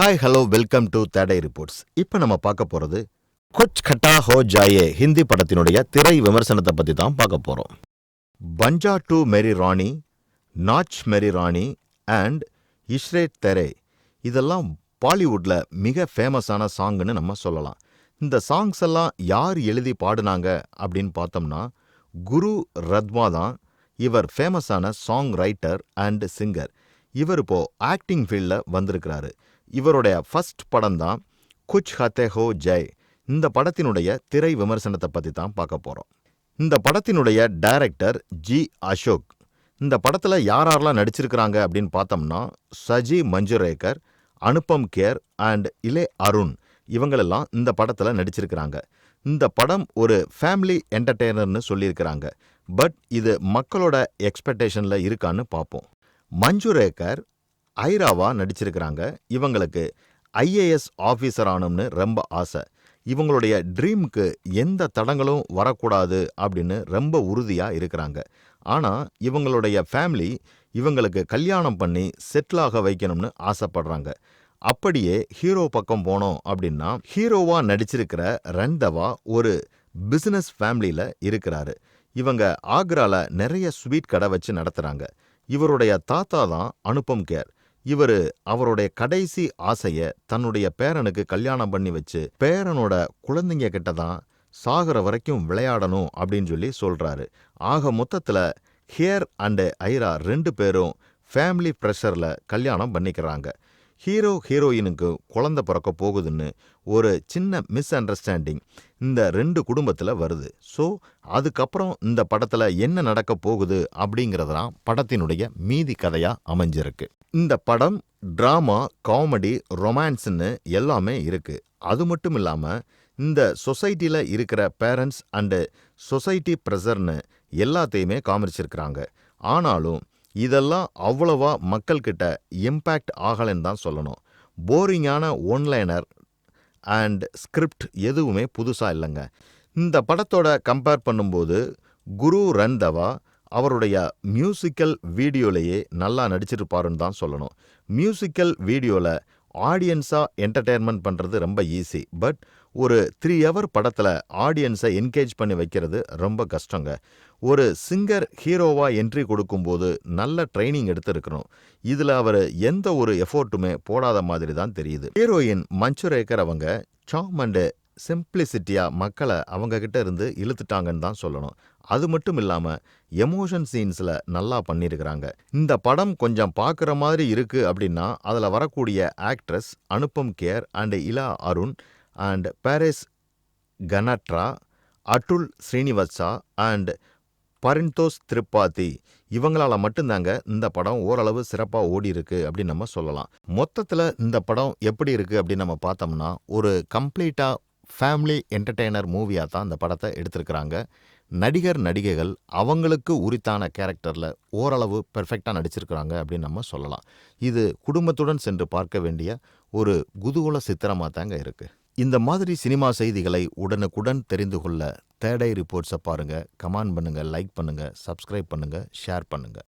Hi hello welcome to today reports இப்போ நம்ம பார்க்க போகிறது கொச் கட்டா ஹோ ஜாயே ஹிந்தி படத்தினுடைய திரை விமர்சனத்தை பற்றி தான் பார்க்க போகிறோம் பஞ்சா டு மெரி ராணி நாச் மெரி ராணி அண்ட் இஷ்ரேட் தெரே இதெல்லாம் பாலிவுட்டில் மிக ஃபேமஸான சாங்னு நம்ம சொல்லலாம். இந்த சாங்ஸ் எல்லாம் யார் எழுதி பாடுனாங்க அப்படின்னு பார்த்தோம்னா குரு ரத்மா தான் இவர் ஃபேமஸான சாங் ரைட்டர் அண்ட் சிங்கர் இவர் இப்போ ஆக்டிங் ஃபீல்டில் வந்திருக்கிறாரு. இவருடைய ஃபர்ஸ்ட் படம் தான் குச் ஹத்தே ஹோ ஜெய். இந்த படத்தினுடைய திரை விமர்சனத்தை பற்றி தான் பார்க்க போகிறோம் இந்த படத்தினுடைய டைரக்டர் ஜி அசோக். இந்த படத்தில் யார் யாரெல்லாம் நடிச்சிருக்கிறாங்க அப்படின்னு பார்த்தோம்னா சஜி மஞ்சுரேகர் அனுபம் கேர் அண்ட் இலே அருண் இவங்களெல்லாம் இந்த படத்தில் நடிச்சிருக்கிறாங்க. இந்த படம் ஒரு ஃபேமிலி என்டர்டெய்னர்னு சொல்லியிருக்கிறாங்க. பட் இது மக்களோட எக்ஸ்பெக்டேஷனில் இருக்கான்னு பார்ப்போம். மஞ்சுரேக்கர் ஐராவா நடிச்சிருக்கிறாங்க. இவங்களுக்கு ஐஏஎஸ் ஆஃபீஸர் ஆனும்னு ரொம்ப ஆசை. இவங்களுடைய ட்ரீம்க்கு எந்த தடங்களும் வரக்கூடாது அப்படின்னு ரொம்ப உறுதியாக இருக்கிறாங்க. ஆனால் இவங்களுடைய ஃபேமிலி இவங்களுக்கு கல்யாணம் பண்ணி செட்டில் ஆக வைக்கணும்னு ஆசைப்படுறாங்க. அப்படியே ஹீரோ பக்கம் போனோம் அப்படின்னா ஹீரோவா நடிச்சிருக்கிற ரந்தவா ஒரு பிசினஸ் ஃபேமிலியில் இருக்கிறாரு. இவங்க ஆக்ரால நிறைய ஸ்வீட் கடை வச்சு நடத்துறாங்க. இவருடைய தாத்தா தான் அனுப்பம் கேர். இவர் அவருடைய கடைசி ஆசைய தன்னுடைய பேரனுக்கு கல்யாணம் பண்ணி வச்சு பேரனோட குழந்தைங்க கிட்ட தான் சாகிற வரைக்கும் விளையாடணும் அப்படின்னு சொல்லி சொல்றாரு. ஆக மொத்தத்தில் ஹியர் அண்டு ஐரா ரெண்டு பேரும் ஃபேமிலி ப்ரெஷரில் கல்யாணம் பண்ணிக்கிறாங்க. ஹீரோ ஹீரோயினுக்கு குழந்தை பிறக்க போகுதுன்னு ஒரு சின்ன மிஸ் அண்டர்ஸ்டாண்டிங் இந்த ரெண்டு குடும்பத்தில் வருது. ஸோ அதுக்கப்புறம் இந்த படத்தில் என்ன நடக்க போகுது அப்படிங்கிறதெல்லாம் படத்தினுடைய மீதி கதையாக அமைஞ்சிருக்கு. இந்த படம் ட்ராமா காமெடி ரொமான்ஸ்னு எல்லாமே இருக்கு. அது மட்டும் இல்லாமல் இந்த சொசைட்டியில் இருக்கிற பேரண்ட்ஸ் அண்டு சொசைட்டி ப்ரெஷர்னு எல்லாத்தையுமே காமிச்சிருக்கிறாங்க. ஆனாலும் இதெல்லாம் அவ்வளவா மக்கள்கிட்ட இம்பேக்ட் ஆகலைன்னு தான் சொல்லணும். போரிங்கான ஒன்லைனர் அண்ட் ஸ்கிரிப்ட் எதுவுமே புதுசாக இல்லைங்க. இந்த படத்தோட கம்பேர் பண்ணும்போது குரு ரந்தவா அவருடைய மியூசிக்கல் வீடியோலையே நல்லா நடிச்சிருப்பாருன்னு தான் சொல்லணும். மியூசிக்கல் வீடியோவில் ஆடியன்ஸாக என்டர்டெயின்மெண்ட் பண்ணுறது ரொம்ப ஈஸி பட் ஒரு த்ரீ ஹவர் படத்தில் ஆடியன்ஸை என்கேஜ் பண்ணி வைக்கிறது ரொம்ப கஷ்டங்க. ஒரு சிங்கர் ஹீரோவாக என்ட்ரி கொடுக்கும்போது நல்ல ட்ரைனிங் எடுத்திருக்கணும். இதில் அவர் எந்த ஒரு எஃபோர்ட்டுமே போடாத மாதிரி தான் தெரியுது. ஹீரோயின் மஞ்சுரேக்கர் அவங்க சாம் அண்டு சிம்பிளிசிட்டியாக மக்களை அவங்கக்கிட்ட இருந்து இழுத்துட்டாங்கன்னு தான் சொல்லணும். அது மட்டும் இல்லாமல் எமோஷன் சீன்ஸில் நல்லா பண்ணியிருக்கிறாங்க இந்த படம் கொஞ்சம் பார்க்குற மாதிரி இருக்குது அப்படின்னா அதில் வரக்கூடிய actress Anupam Kher and Ila Arun and Paresh Ganatra Atul Srinivasa and Paritosh Tripathi. இவங்களால் மட்டும்தாங்க இந்த படம் ஓரளவு சிறப்பாக ஓடி இருக்கு அப்படின்னு நம்ம சொல்லலாம். மொத்தத்தில் இந்த படம் எப்படி இருக்குது அப்படின்னு நம்ம பார்த்தோம்னா ஒரு கம்ப்ளீட்டாக ஃபேமிலி என்டர்டெய்னர் மூவியாக தான் இந்த படத்தை எடுத்திருக்கிறாங்க. நடிகர் நடிகைகள் அவங்களுக்கு உரித்தான கேரக்டரில் ஓரளவு பெர்ஃபெக்டாக நடிச்சிருக்கிறாங்க அப்படின்னு நம்ம சொல்லலாம். இது குடும்பத்துடன் சென்று பார்க்க வேண்டிய ஒரு குதூகூல சித்திரமாக தாங்க இருக்குது இந்த மாதிரி சினிமா செய்திகளை உடனுக்குடன் தெரிந்து கொள்ள தேடை ரிப்போர்ட்ஸை பாருங்கள் கமெண்ட் பண்ணுங்கள் லைக் பண்ணுங்கள் சப்ஸ்கிரைப் பண்ணுங்கள் ஷேர் பண்ணுங்கள்